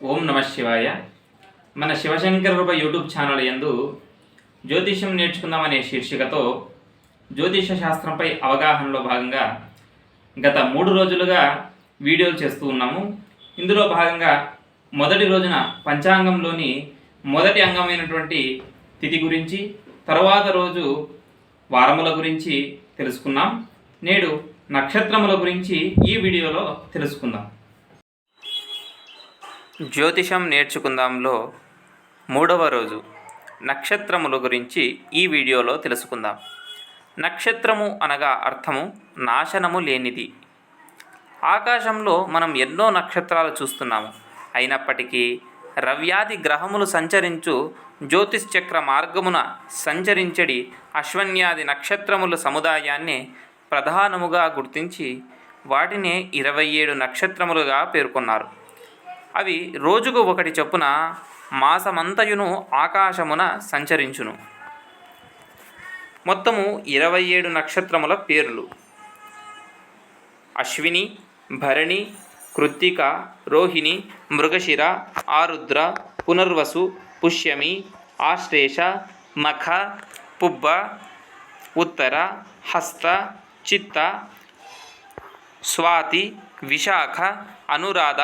ఓం నమ శివాయ. మన శివశంకర రూప యూట్యూబ్ ఛానల్ యందు జ్యోతిష్యం నేర్చుకుందామనే శీర్షికతో జ్యోతిష శాస్త్రంపై అవగాహనలో భాగంగా గత మూడు రోజులుగా వీడియోలు చేస్తూ ఉన్నాము. ఇందులో భాగంగా మొదటి రోజున పంచాంగంలోని మొదటి అంగమైనటువంటి తిథి గురించి తరువాత రోజు వారముల గురించి తెలుసుకున్నాం. నేడు నక్షత్రముల గురించి ఈ వీడియోలో తెలుసుకుందాం. జ్యోతిషం నేర్చుకుందాంలో మూడవ రోజు. నక్షత్రముల గురించి ఈ వీడియోలో తెలుసుకుందాం. నక్షత్రము అనగా అర్థము నాశనము లేనిది. ఆకాశంలో మనం ఎన్నో నక్షత్రాలు చూస్తున్నాము. అయినప్పటికీ రవ్యాది గ్రహములు సంచరించు జ్యోతిష్చక్ర మార్గమున సంచరించడి అశ్వన్యాది నక్షత్రముల సముదాయాన్ని ప్రధానముగా గుర్తించి వాటినే ఇరవై ఏడు నక్షత్రములుగా పేర్కొన్నారు. అవి రోజుకు ఒకటి చొప్పున మాసమంతయును ఆకాశమున సంచరించును. మొత్తము ఇరవై ఏడు నక్షత్రముల పేర్లు. అశ్విని భరణి కృత్తిక రోహిణి మృగశిర ఆరుద్ర పునర్వసు పుష్యమి ఆశ్లేష మఖ పుబ్బ ఉత్తర హస్త చిత్త స్వాతి విశాఖ అనురాధ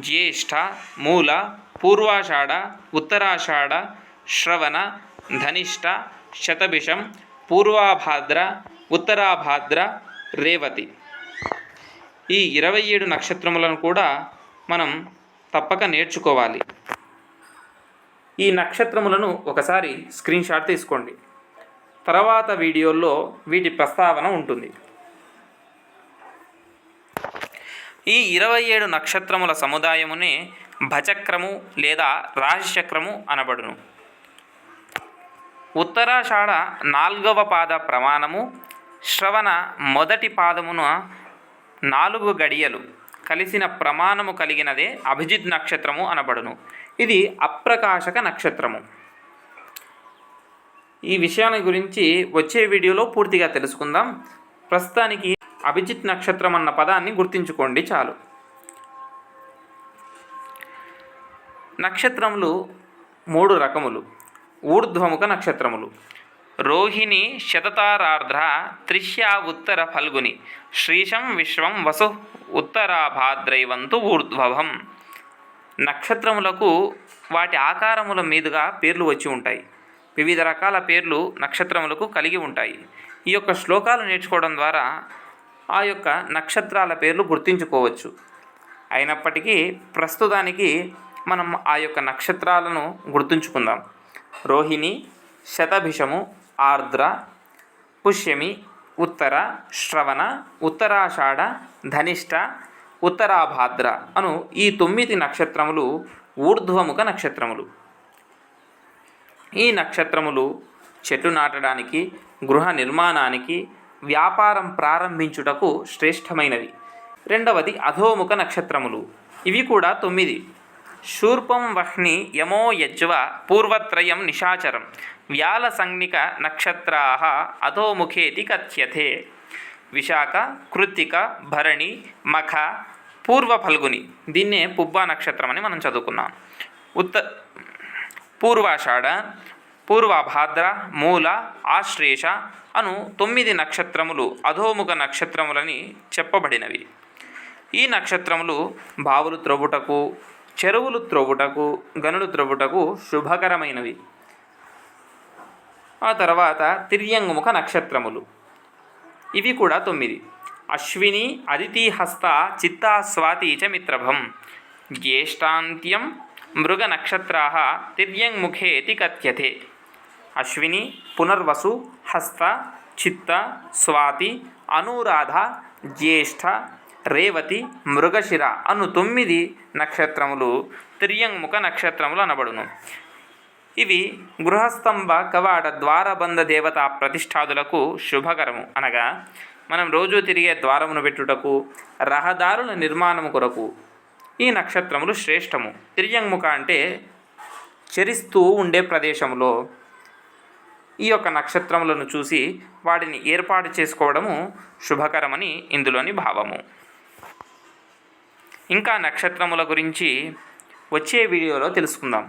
జ్యేష్ఠ మూల పూర్వాషాఢ ఉత్తరాషాఢ శ్రవణ ధనిష్ట శతభిషం పూర్వాభాద్ర ఉత్తరాభాద్ర రేవతి ఈ ఇరవై ఏడు నక్షత్రములను కూడా మనం తప్పక నేర్చుకోవాలి. ఈ నక్షత్రములను ఒకసారి స్క్రీన్షాట్ తీసుకోండి. తర్వాత వీడియోల్లో వీటి ప్రస్తావన ఉంటుంది. ఈ ఇరవై ఏడు నక్షత్రముల సముదాయమునే భచక్రము లేదా రాశిచక్రము అనబడును. ఉత్తరాషాఢ నాల్గవ పాద ప్రమాణము శ్రవణ మొదటి పాదమున నాలుగు గడియలు కలిసిన ప్రమాణము కలిగినదే అభిజిత్ నక్షత్రము అనబడును. ఇది అప్రకాశక నక్షత్రము. ఈ విషయాన్ని గురించి వచ్చే వీడియోలో పూర్తిగా తెలుసుకుందాం. ప్రస్తుతానికి అభిజిత్ నక్షత్రం అన్న పదాన్ని గుర్తించుకోండి చాలు. నక్షత్రములు మూడు రకములు. ఊర్ధ్వముఖ నక్షత్రములు. రోహిణి శతతారార్ధ్ర త్రిష్యా ఉత్తర ఫల్గుని. శ్రీశం విశ్వం వసు ఉత్తరాభాద్రైవంతు ఊర్ధ్వభం. నక్షత్రములకు వాటి ఆకారముల మీదుగా పేర్లు వచ్చి ఉంటాయి. వివిధ రకాల పేర్లు నక్షత్రములకు కలిగి ఉంటాయి. ఈ యొక్క శ్లోకాలు నేర్చుకోవడం ద్వారా ఆ యొక్క నక్షత్రాల పేర్లు గుర్తించుకోవచ్చు. అయినప్పటికీ ప్రస్తుతానికి మనం ఆ యొక్క నక్షత్రాలను గుర్తుంచుకుందాం. రోహిణి శతభిషము ఆర్ద్ర పుష్యమి ఉత్తర శ్రవణ ఉత్తరాషాఢ ధనిష్ట ఉత్తరాభాద్ర అను ఈ తొమ్మిది నక్షత్రములు ఊర్ధ్వముఖ నక్షత్రములు. ఈ నక్షత్రములు చెట్లు నాటడానికి గృహ నిర్మాణానికి వ్యాపారం ప్రారంభించుటకు శ్రేష్టమైనవి రెండవది అధోముఖ నక్షత్రములు. ఇవి కూడా తొమ్మిది. శూర్పం వహ్ని యమో యజ్వ పూర్వత్రయం నిశాచరం. వ్యాల సంజ్ఞిక నక్షత్రా అధోముఖేతి కథ్యతే. విశాఖ కృత్తిక భరణి మఖ పూర్వ ఫల్గుని. దీన్నే పుబ్బా నక్షత్రం అని మనం చదువుకున్నాం. ఉత్త పూర్వాషాఢ పూర్వభాద్ర మూల ఆశ్లేష అను తొమ్మిది నక్షత్రములు అధోముఖ నక్షత్రములని చెప్పబడినవి. ఈ నక్షత్రములు బావులు త్రవ్వుటకు చెరువులు త్రవ్వుటకు గనులు త్రవ్వుటకు శుభకరమైనవి. ఆ తర్వాత తిర్యంగుముఖ నక్షత్రములు. ఇవి కూడా తొమ్మిది. అశ్విని అదితిహస్త చిత్తా స్వాతి చ మిత్రభం. జ్యేష్టాంత్యం మృగ నక్షత్రా తిర్యంగుఖేతి కథ్యతే. అశ్విని పునర్వసు హస్త చిత్త స్వాతి అనురాధ జ్యేష్ఠ రేవతి మృగశిర అను తొమ్మిది నక్షత్రములు తిర్యంగుముఖ నక్షత్రములు అనబడును. ఇవి గృహస్తంభ కవాడ ద్వారబంధ దేవత ప్రతిష్టాదులకు శుభకరము. అనగా మనం రోజు తిరిగే ద్వారమును పెట్టుటకు రహదారుల నిర్మాణము కొరకు ఈ నక్షత్రములు శ్రేష్టము. తిర్యంగుముఖ అంటే చరిస్తూ ఉండే ప్రదేశంలో ఈ యొక్క నక్షత్రములను చూసి వాటిని ఏర్పాటు చేసుకోవడము శుభకరమని ఇందులోని భావము. ఇంకా నక్షత్రముల గురించి వచ్చే వీడియోలో తెలుసుకుందాం.